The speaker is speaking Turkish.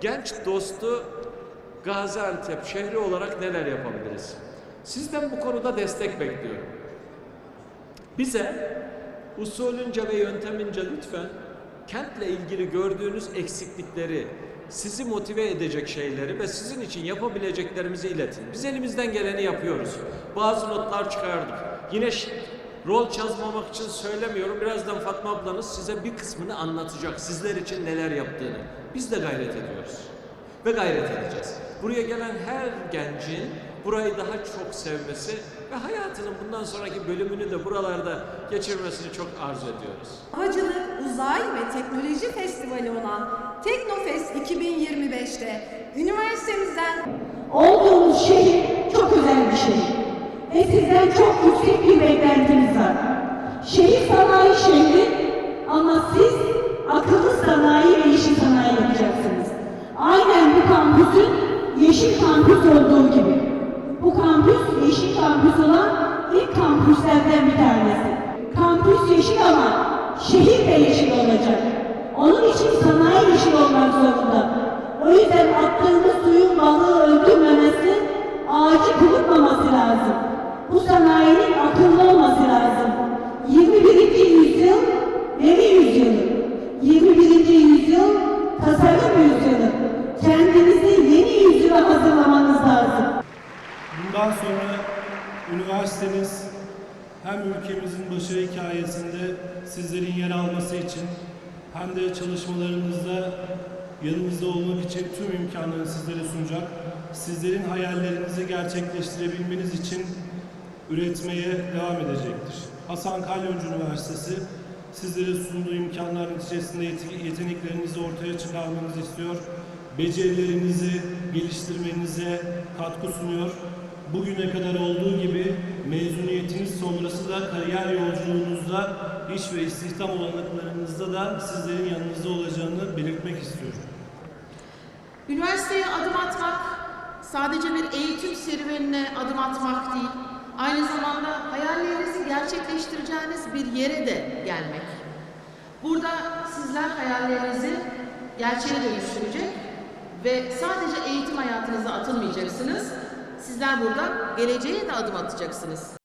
Genç dostu Gaziantep şehri olarak neler yapabiliriz? Sizden bu konuda destek bekliyorum. Bize usulünce ve yöntemince lütfen kentle ilgili gördüğünüz eksiklikleri, sizi motive edecek şeyleri ve sizin için yapabileceklerimizi iletin. Biz elimizden geleni yapıyoruz. Bazı notlar çıkardık. Yine rol çalmamak için söylemiyorum. Birazdan Fatma ablanız size bir kısmını anlatacak. Sizler için neler yaptığını. Biz de gayret ediyoruz. Ve gayret edeceğiz. Buraya gelen her gencin burayı daha çok sevmesi ve hayatının bundan sonraki bölümünü de buralarda geçirmesini çok arzu ediyoruz. Havacılık, Uzay ve Teknoloji Festivali olan Teknofest 2025'te üniversitemizden Olduğumuz şehir çok özel bir şehir. Ve sizden çok yüksek bir beklentimiz var. Şehir sanayi şehri ama siz akıllı sanayi ve yeşil sanayi yapacaksınız. Aynen bu kampüsün yeşil kampüs olduğu gibi. Bu kampüs yeşil kampüs olan ilk kampüslerden bir tanesi. Kampüs yeşil ama şehir de yeşil olacak. Onun için sanayi yeşil olmak zorunda. O yüzden attığımız suyun balığı öldürmemesi, ağacı kurutmaması lazım. Bu sanayinin akıllı olması lazım. 21. yüzyıl veri yüzyılı. 21. yüzyıl tasarım yüzyılı. Kendinizi yeni yüzyıla hazırlamanız lazım. Bundan sonra üniversiteniz hem ülkemizin başarı hikayesinde sizlerin yer alması için hem de çalışmalarınızda yanımızda olmak için tüm imkanları sizlere sunacak. Sizlerin hayallerinizi gerçekleştirebilmeniz için üretmeye devam edecektir. Hasan Kalyoncu Üniversitesi sizlere sunduğu imkanlar neticesinde yeteneklerinizi ortaya çıkarmanızı istiyor. Becerilerinizi geliştirmenize katkı sunuyor. Bugüne kadar olduğu gibi mezuniyetiniz sonrası da kariyer yolculuğunuzda, iş ve istihdam olanaklarınızda da sizlerin yanınızda olacağını belirtmek istiyorum. Üniversiteye adım atmak sadece bir eğitim serüvenine adım atmak değil, aynı zamanda hayallerinizi gerçekleştireceğiniz bir yere de gelmek. Burada sizler hayallerinizi gerçeğe dönüştürecek ve sadece eğitim hayatınıza atılmayacaksınız. Sizler burada geleceğe de adım atacaksınız.